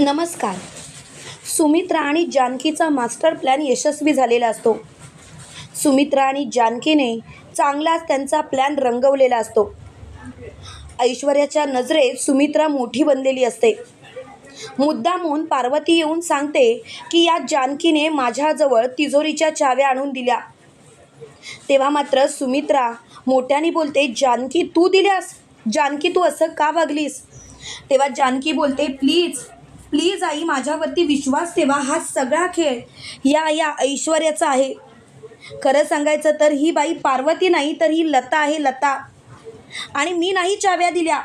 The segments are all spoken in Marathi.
नमस्कार. सुमित्रा आणि जानकीचा मास्टर प्लॅन यशस्वी झालेला असतो. सुमित्रा आणि जानकीने चांगलाच त्यांचा प्लॅन रंगवलेला असतो. ऐश्वर्याच्या नजरेत सुमित्रा मोठी बनलेली असते. मुद्दामून पार्वती येऊन सांगते की या जानकीने माझ्याजवळ तिजोरीच्या चाव्या आणून दिल्या. तेव्हा मात्र सुमित्रा मोठ्याने बोलते जानकी तू दिल्यास? जानकी तू असं का वागलीस? तेव्हा जानकी बोलते प्लीज प्लीज आई माझ्यावरती विश्वास ठेवा. हा सगळा खेळ या या ऐश्वर्याचा आहे. खरं सांगायचं तर ही बाई पार्वती नाही तर ही लता आहे लता. आणि मी नाही चाव्या दिल्या.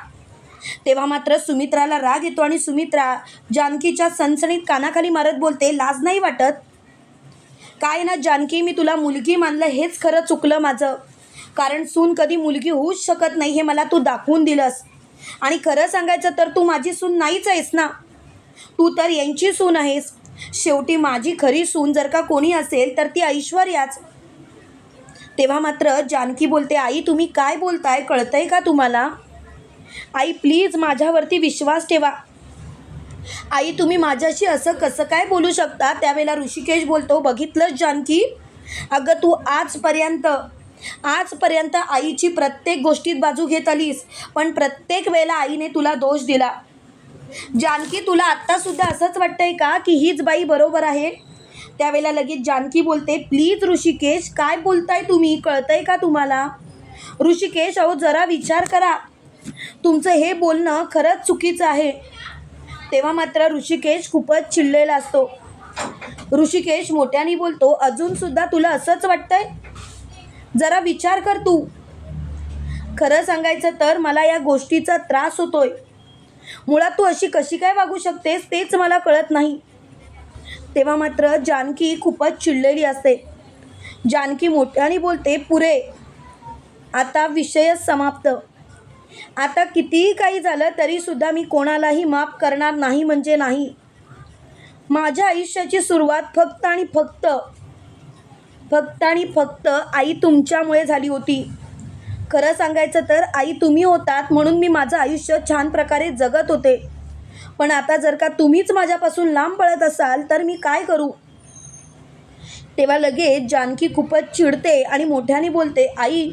तेव्हा मात्र सुमित्राला राग येतो आणि सुमित्रा जानकीच्या सणसणीत कानाखाली मारत बोलते लाज नाही वाटत? काय ना जानकी मी तुला मुलगी मानलं हेच खरं चुकलं माझं. कारण सून कधी मुलगी होऊच शकत नाही हे मला तू दाखवून दिलंस. आणि खरं सांगायचं तर तू माझी सून नाहीच आहेस ना. तू तर यांची सून आहेस. शेवटी माझी खरी सून जर का कोणी असेल तर ती ऐश्वर्याच. तेव्हा मात्र जानकी बोलते आई तुम्ही काय बोलताय? कळतंय का तुम्हाला? आई प्लीज माझ्यावरती विश्वास ठेवा. आई तुम्ही माझ्याशी असं कसं काय बोलू शकता? त्यावेळेला ऋषिकेश बोलतो बघितलंच जानकी? अगं तू आजपर्यंत आजपर्यंत आईची प्रत्येक गोष्टीत बाजू घेत आलीस पण प्रत्येक वेळेला आईने तुला दोष दिला. जानकी तुला आत्तासुद्धा असंच वाटतंय का की हीच बाई बरोबर आहे? त्यावेळेला लगेच जानकी बोलते प्लीज ऋषिकेश काय बोलताय तुम्ही? कळतंय का तुम्हाला? ऋषिकेश अहो जरा विचार करा. तुमचं हे बोलणं खरंच चुकीचं आहे. तेव्हा मात्र ऋषिकेश खूपच चिडलेला असतो. ऋषिकेश मोठ्याने बोलतो अजूनसुद्धा तुला असंच वाटतंय? जरा विचार कर तू. खरं सांगायचं तर मला या गोष्टीचा त्रास होतोय. मुळात तू अशी कशी काय वागू शकतेस तेच मला कळत नाही. तेव्हा मात्र जानकी खूपच चिडलेली असते. जानकी मोठ्याने बोलते पुरे आता विषयच समाप्त. आता कितीही काही झालं तरीसुद्धा मी कोणालाही माफ करणार नाही म्हणजे नाही. माझ्या आयुष्याची सुरुवात फक्त आणि फक्त फक्त आणि फक्त आई तुमच्यामुळे झाली होती. खरं सांगायचं तर आई तुम्ही होतात म्हणून मी माझं आयुष्य छान प्रकारे जगत होते. पण आता जर का तुम्हीच माझ्यापासून लांब पळत असाल तर मी काय करू? तेव्हा लगेच जानकी खूपच चिडते आणि मोठ्याने बोलते आई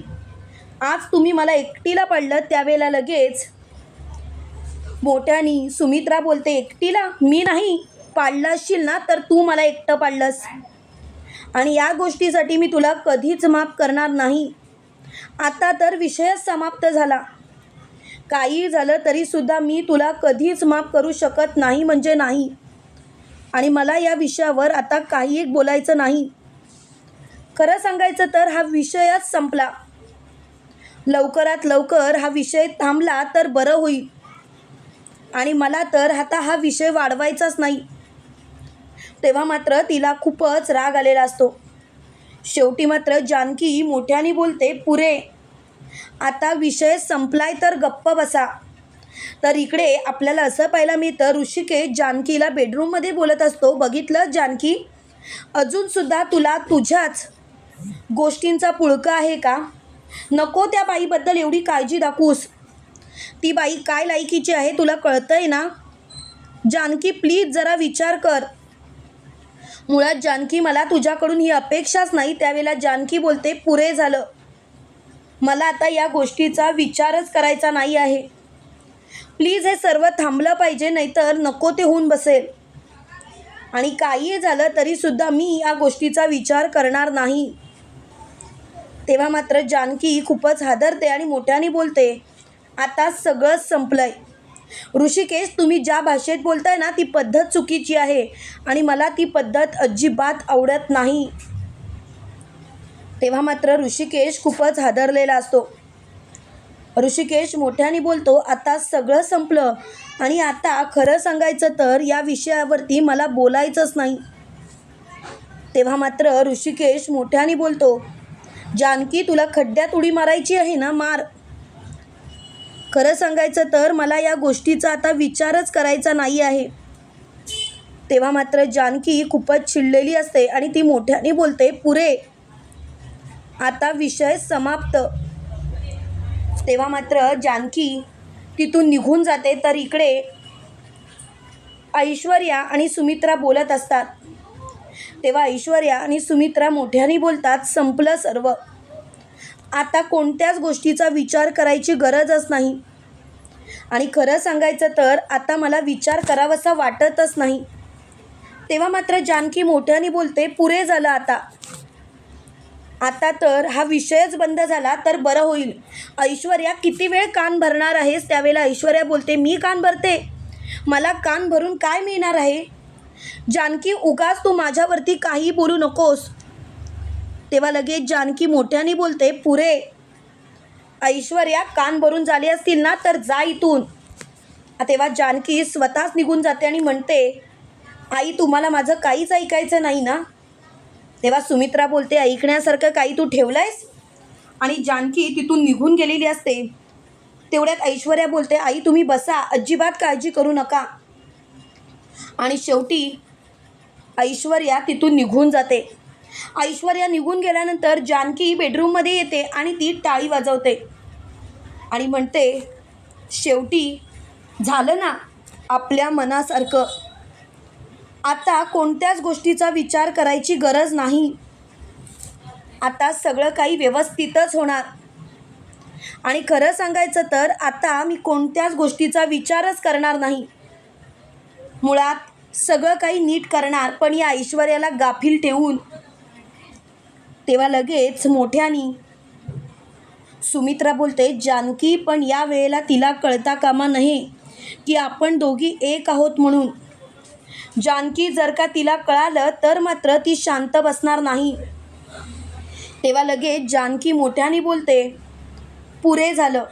आज तुम्ही मला एकटीला पडलं त्यावेळेला लगेच. मोठ्यानी सुमित्रा बोलते एकटीला? मी नाही. पाडलं असशील ना तर तू मला एकटं पाडलंस. आणि या गोष्टीसाठी मी तुला कधीच माफ करणार नाही. आता तर विषयच समाप्त झाला. काही झालं तरीसुद्धा मी तुला कधीच माफ करू शकत नाही म्हणजे नाही. आणि मला या विषयावर आता काही एक बोलायचं नाही. खरं सांगायचं तर हा विषयच संपला. लवकरात लवकर हा विषय थांबला तर बरं होईल. आणि मला तर आता हा विषय वाढवायचाच नाही. तेव्हा मात्र तिला खूपच राग आलेला असतो. शेवटी मात्र जानकी मोठ्याने बोलते पुरे आता विषय संपलाय तर गप्प बसा. तर इकडे आपल्याला असं पाहायला मिळतं ऋषिकेश जानकीला बेडरूममध्ये बोलत असतो. बघितलं जानकी अजूनसुद्धा तुला तुझ्याच गोष्टींचा पुळका आहे का? नको त्या बाईबद्दल एवढी काळजी दाखवूस. ती बाई काय लायकीची आहे तुला कळतंय ना? जानकी प्लीज जरा विचार कर. मुळात जानकी मला तुझ्याकडून ही अपेक्षाच नाही. त्यावेळेला जानकी बोलते पुरे झालं. मला आता या गोष्टीचा विचारच करायचा नाही आहे. प्लीज हे सर्व थांबलं पाहिजे नाहीतर नको ते होऊन बसेल. आणि काहीही झालं तरीसुद्धा मी या गोष्टीचा विचार करणार नाही. तेव्हा मात्र जानकी खूपच हादरते आणि मोठ्याने बोलते आता सगळंच संपलं आहे ऋषिकेश तुम्ही ज्या भाषेत बोलताय ना ती पद्धत चुकीची आहे आणि मला ती पद्धत अजिबात आवडत नाही. तेव्हा मात्र ऋषिकेश खूपच हादरलेला असतो. ऋषिकेश मोठ्याने बोलतो आता सगळं संपलं आणि आता खरं सांगायचं तर या विषयावरती मला बोलायचंच नाही. तेव्हा मात्र ऋषिकेश मोठ्याने बोलतो जानकी तुला खड्ड्यात उडी मारायची आहे ना मार. खरं सांगायचं तर मला या गोष्टीचा आता विचारच करायचा नाही आहे. तेव्हा मात्र जानकी खूपच चिडलेली असते आणि ती मोठ्याने बोलते पुरे आता विषय समाप्त. तेव्हा मात्र जानकी तिथून निघून जाते तर इकडे ऐश्वर्या आणि सुमित्रा बोलत असतात. तेव्हा ऐश्वर्या आणि सुमित्रा मोठ्याने बोलतात संपलं सर्व. आता कोणत्याच गोष्टीचा विचार करायची गरजच नाही. आणि खरं सांगायचं तर आता मला विचार करावासा वाटतच नाही. तेव्हा मात्र जानकी मोठ्याने बोलते पुरे झालं आता. आता तर हा विषयच बंद झाला तर बरं होईल. ऐश्वर्या किती वेळ कान भरणार आहेस त्यावेळेला? ऐश्वर्या बोलते मी कान भरते. मला कान भरून काय मिळणार आहे? जानकी उगाच तू माझ्यावरती काही बोलू नकोस. तेव्हा लगेच जानकी मोठ्याने बोलते पुरे ऐश्वर्या कान भरून झाले असतील ना तर जा इथून. तेव्हा जानकी स्वतःच निघून जाते आणि म्हणते आई तुम्हाला माझं काहीच ऐकायचं नाही ना? तेव्हा सुमित्रा बोलते ऐकण्यासारखं काही तू ठेवलंयस? आणि जानकी तिथून निघून गेलेली असते. तेवढ्यात ऐश्वर्या बोलते आई तुम्ही बसा अजिबात काळजी करू नका. आणि शेवटी ऐश्वर्या तिथून निघून जाते. ऐश्वर्या निघून गेल्यानंतर जानकी बेडरूममध्ये येते आणि ती टाळी वाजवते. आणि म्हणते शेवटी झालं ना आपल्या मनासारखं. आता कोणत्याच गोष्टीचा विचार करायची गरज नाही. आता सगळं काही व्यवस्थितच होणार. आणि खरं सांगायचं तर आता मी कोणत्याच गोष्टीचा विचारच करणार नाही. मुळात सगळं काही नीट करणार पण या ऐश्वर्याला गाफील ठेवून तेव्हा लगेच मोठ्यानी सुमित्रा बोलते जानकी पण या वेळेला तिला कळता कामा नये की आपण दोघी एक आहोत म्हणून. जानकी जर का तिला कळालं तर मात्र ती शांत बसणार नाही. तेव्हा लगेच जानकी मोठ्याने बोलते पुरे झालं.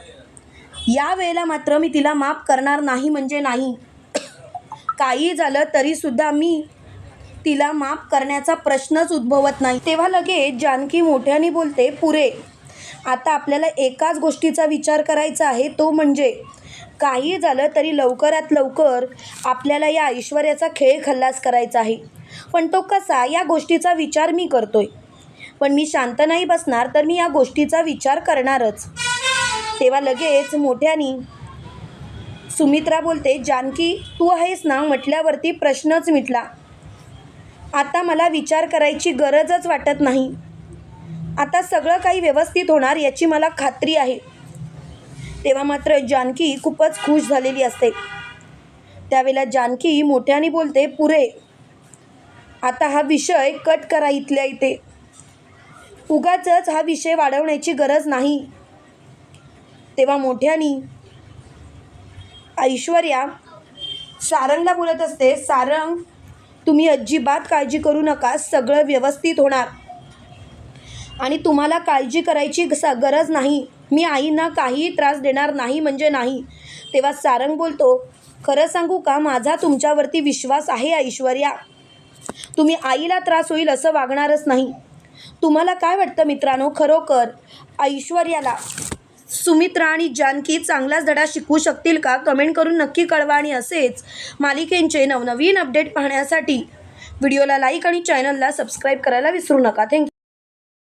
या वेळेला मात्र मी तिला माफ करणार नाही म्हणजे नाही. काही झालं तरीसुद्धा मी तिला माफ करण्याचा प्रश्नच उद्भवत नाही. तेव्हा लगेच जानकी मोठ्याने बोलते पुरे आता आपल्याला एकाच गोष्टीचा विचार करायचा आहे तो म्हणजे काही झालं तरी लवकरात लवकर आपल्याला या ऐश्वर्याचा खेळ खल्लास करायचा आहे. पण तो कसा या गोष्टीचा विचार मी करतोय. पण मी शांत नाही बसणार तर मी या गोष्टीचा विचार करणारच. तेव्हा लगेच मोठ्यानी सुमित्रा बोलते जानकी तू आहेस ना? म्हटल्यावरती प्रश्नच मिटला. आता मला विचार करायची गरजच वाटत नाही. आता सगळं काही व्यवस्थित होणार याची मला खात्री आहे. तेव्हा मात्र जानकी खूपच खुश झालेली असते. त्यावेळेला जानकी मोठ्याने बोलते पुरे आता हा विषय कट करा इथल्या इथे. उगाचच हा विषय वाढवण्याची गरज नाही. तेव्हा मोठ्यानी ऐश्वर्या सारंगला बोलत असते सारंग तुम्ही अजिबात काळजी करू नका सगळं व्यवस्थित होणार. आणि तुम्हाला काळजी करायची स- गरज नाही. मी आईंना काहीही त्रास देणार नाही म्हणजे नाही. तेव्हा सारंग बोलतो खरं सांगू का माझा तुमच्यावरती विश्वास आहे ऐश्वर्या. तुम्ही आईला त्रास होईल असं वागणारच नाही. तुम्हाला काय वाटतं मित्रांनो? खरोखर ऐश्वर्याला सुमित्रा आणि जानकी चांगलाच धडा शिकू शकतील का? कमेंट करून नक्की कळवा आणि असेच मालिकेंचे नवनवीन अपडेट पाहण्यासाठी व्हिडिओला लाईक आणि चॅनलला सबस्क्राईब करायला विसरू नका. थँक्यू.